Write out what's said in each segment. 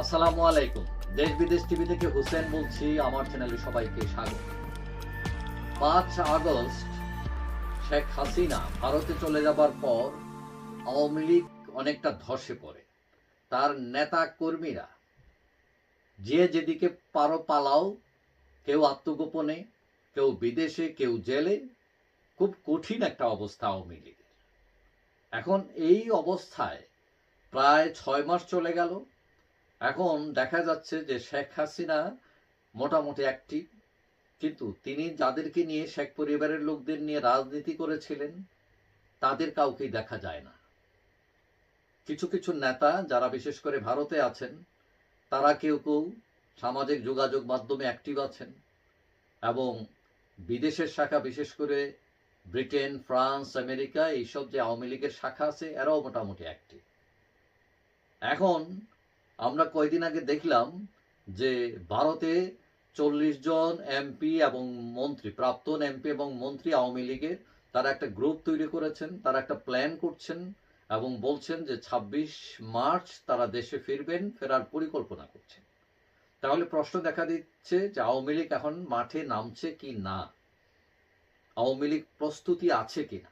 আসসালামু আলাইকুম। দেশ বিদেশ টিভি থেকে হুসেন বলছি, আমার চ্যানেলে সবাইকে স্বাগত। পাঁচ আগস্ট, শেখ হাসিনা ভারতে চলে যাবার পর আওয়ামী লীগ অনেকটা ধসে পড়ে। তার নেতা কর্মীরা, যে যেদিকে পারো পালাও, কেউ আত্মগোপনে, কেউ বিদেশে, কেউ জেলে, খুব কঠিন একটা অবস্থা আওয়ামী লীগের। এখন এই অবস্থায় প্রায় ছয় মাস চলে গেল এখন দেখা যাচ্ছে যে শেখ হাসিনা মোটামুটি অ্যাক্টিভ কিন্তু তিনি যাদেরকে নিয়ে শেখ পরিবারের লোকদের নিয়ে রাজনীতি করেছিলেন, তাদের কাউকেই দেখা যায় না। কিছু কিছু নেতা যারা বিশেষ করে ভারতে আছেন, তারা কেউ কেউ সামাজিক যোগাযোগ মাধ্যমে অ্যাক্টিভ আছেন এবং বিদেশের শাখা, বিশেষ করে ব্রিটেন, ফ্রান্স, আমেরিকা, এইসব যে আওয়ামী লীগের শাখা আছে, এরাও মোটামুটি অ্যাক্টিভ এখন আমরা কয়দিন আগে দেখলাম যে ভারতে চল্লিশ জন এমপি এবং মন্ত্রী, প্রাক্তন এমপি এবং মন্ত্রী আওয়ামী লীগের, তারা একটা গ্রুপ তৈরি করেছেন, তারা একটা প্ল্যান করছেন এবং বলছেন যে ২৬ মার্চ তারা দেশে ফিরবেন, ফেরার পরিকল্পনা করছেন। তাহলে প্রশ্ন দেখা দিচ্ছে যে আওয়ামী লীগ এখন মাঠে নামছে কি না? আওয়ামী লীগ প্রস্তুতি আছে কি না?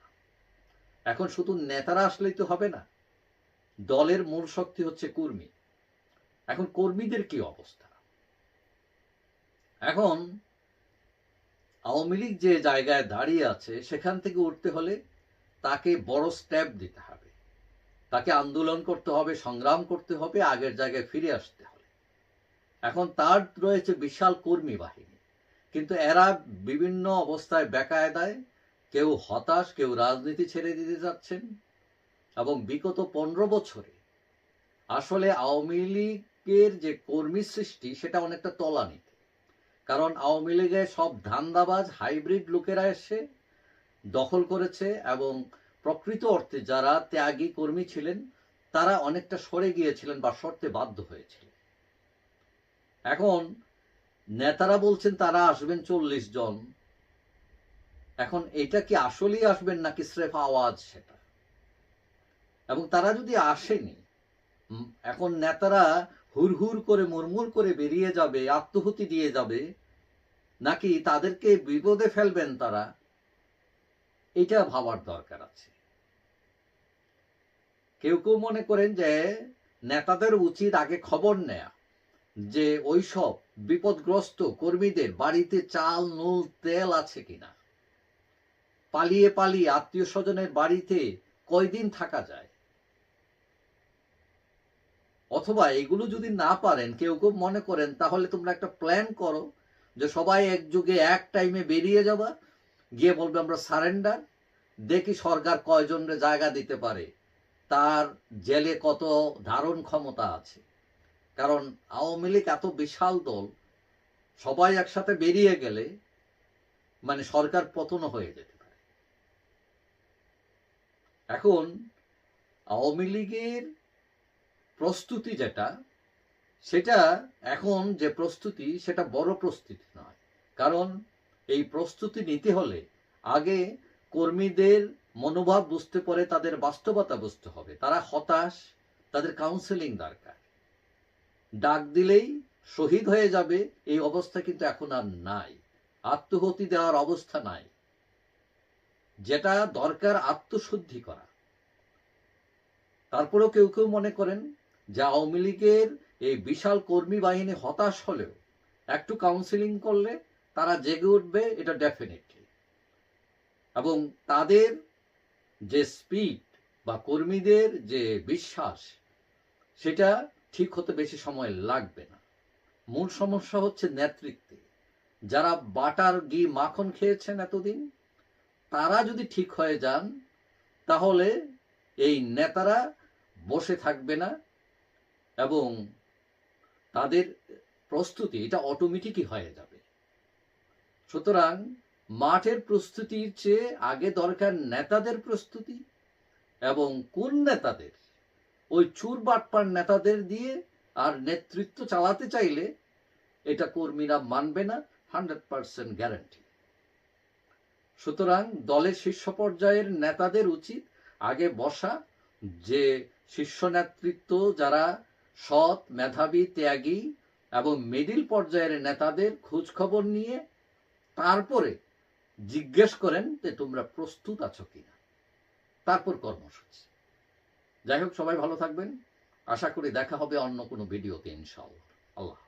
এখন শুধু নেতারা আসলেই তো হবে না, দলের মূল শক্তি হচ্ছে কর্মী। এখন কর্মীদের কি অবস্থা? এখন আওয়ামী লীগ যে জায়গায় দাঁড়িয়ে আছে, সেখান থেকে উঠতে হলে তাকে বড় স্টেপ দিতে হবে। তাকে আন্দোলন করতে হবে, সংগ্রাম করতে হবে, আগের জায়গায় ফিরে আসতে হবে। এখন তার রয়েছে বিশাল কর্মী বাহিনী। কিন্তু এরা বিভিন্ন অবস্থায় বেকায়দায় কেউ হতাশ, কেউ রাজনীতি ছেড়ে দিতে যাচ্ছেন এবং বিগত পনেরো বছরে আসলে আওয়ামী লীগের যে কর্মী সৃষ্টি, সেটা অনেকটা তলানিতে কারণ আওয়ামী লীগের সব ধান্দাবাজ, হাইব্রিড লোকেরা এসে দখল করেছে এবং প্রকৃত অর্থে যারা ত্যাগী কর্মী ছিলেন, তারা অনেকটা সরে গিয়েছিলেন বা সরতে বাধ্য হয়েছিলেন। এখন নেতারা বলছেন, তারা আসবেন চল্লিশ জন। এখন এটা কি আসলেই আসবেন নাকি স্রেফ আওয়াজ সেটা? এবং তারা যদি আসেনি এখন নেতারা হুরহুর করে মুরমুর করে বেরিয়ে যাবে, আত্মহুতি দিয়ে যাবে, নাকি তাদেরকে বিপদে ফেলবেন তারা? এটা ভাবার দরকার আছে। কেউ কেউ মনে করেন যে নেতাদের উচিত আগে খবর নেয়া, যে ওইসব বিপদগ্রস্ত কর্মীদের বাড়িতে চাল নুল তেল আছে কিনা। পালিয়ে পালিয়ে আত্মীয় স্বজনের বাড়িতে কয়দিন থাকা যায়? অথবা এগুলো যদি না পারেন, কেউ কেউ মনে করেন, তাহলে তোমরা একটা প্ল্যান করো যে সবাই একযুগে এক টাইমে বেরিয়ে যাবা, গিয়ে বলবে আমরা সারেন্ডার দেখি সরকার কয়জনরে জায়গা দিতে পারে, তার জেলে কত ধারণ ক্ষমতা আছে। কারণ আওয়ামী লীগ এত বিশাল দল, সবাই একসাথে বেরিয়ে গেলে মানে সরকার পতন হয়ে যেতে পারে। এখন আওয়ামী লীগের প্রস্তুতি যেটা, সেটা এখন যে প্রস্তুতি, সেটা বড় প্রস্তুতি নয়। কারণ এই প্রস্তুতি নিতে হলে আগে কর্মীদের মনোভাব বুঝতে পরে তাদের বাস্তবতা বুঝতে হবে। তারা হতাশ, তাদের কাউন্সেলিং দরকার। ডাক দিলেই শহীদ হয়ে যাবে, এই অবস্থা কিন্তু এখন আর নাই। আত্মহতি দেওয়ার অবস্থা নাই। যেটা দরকার আত্মশুদ্ধি করা। তারপরেও কেউ কেউ মনে করেন যে আওয়ামী লীগের এই বিশাল কর্মী বাহিনী হতাশ হলেও একটু কাউন্সিলিং করলে তারা জেগে উঠবে, এটা ডেফিনেটলি এবং তাদের যে স্পিড বা কর্মীদের যে বিশ্বাস, সেটা ঠিক হতে বেশি সময় লাগবে না। মূল সমস্যা হচ্ছে নেতৃত্বে। যারা বাটার ঘি মাখন খেয়েছেন এতদিন, তারা যদি ঠিক হয়ে যান, তাহলে এই নেতারা বসে থাকবে না এবং তাদের প্রস্তুতি, এটা অটোমেটিকই হয়ে যাবে। সুতরাং মাঠের প্রস্তুতির চেয়ে আগে দরকার নেতাদের প্রস্তুতি এবং কোন নেতাদের? ওই চুর বাটপার নেতাদের দিয়ে আর নেতৃত্ব চালাতে চাইলে এটা কর্মীরা মানবে না হান্ড্রেড পার্সেন্ট গ্যারান্টি সুতরাং দলের শীর্ষ পর্যায়ের নেতাদের উচিত আগে বসা, যে শীর্ষ নেতৃত্ব যারা সৎ, মেধাবী, ত্যাগী এবং মিডিল পর্যায়ের নেতাদের খোঁজ খবর নিয়ে তারপরে জিজ্ঞেস করেন যে তোমরা প্রস্তুত আছো কিনা। তারপর কর্মসূচি। যাই হোক, সবাই ভালো থাকবেন। আশা করি দেখা হবে অন্য কোনো ভিডিওতে ইনশাআল্লাহ। আল্লাহ।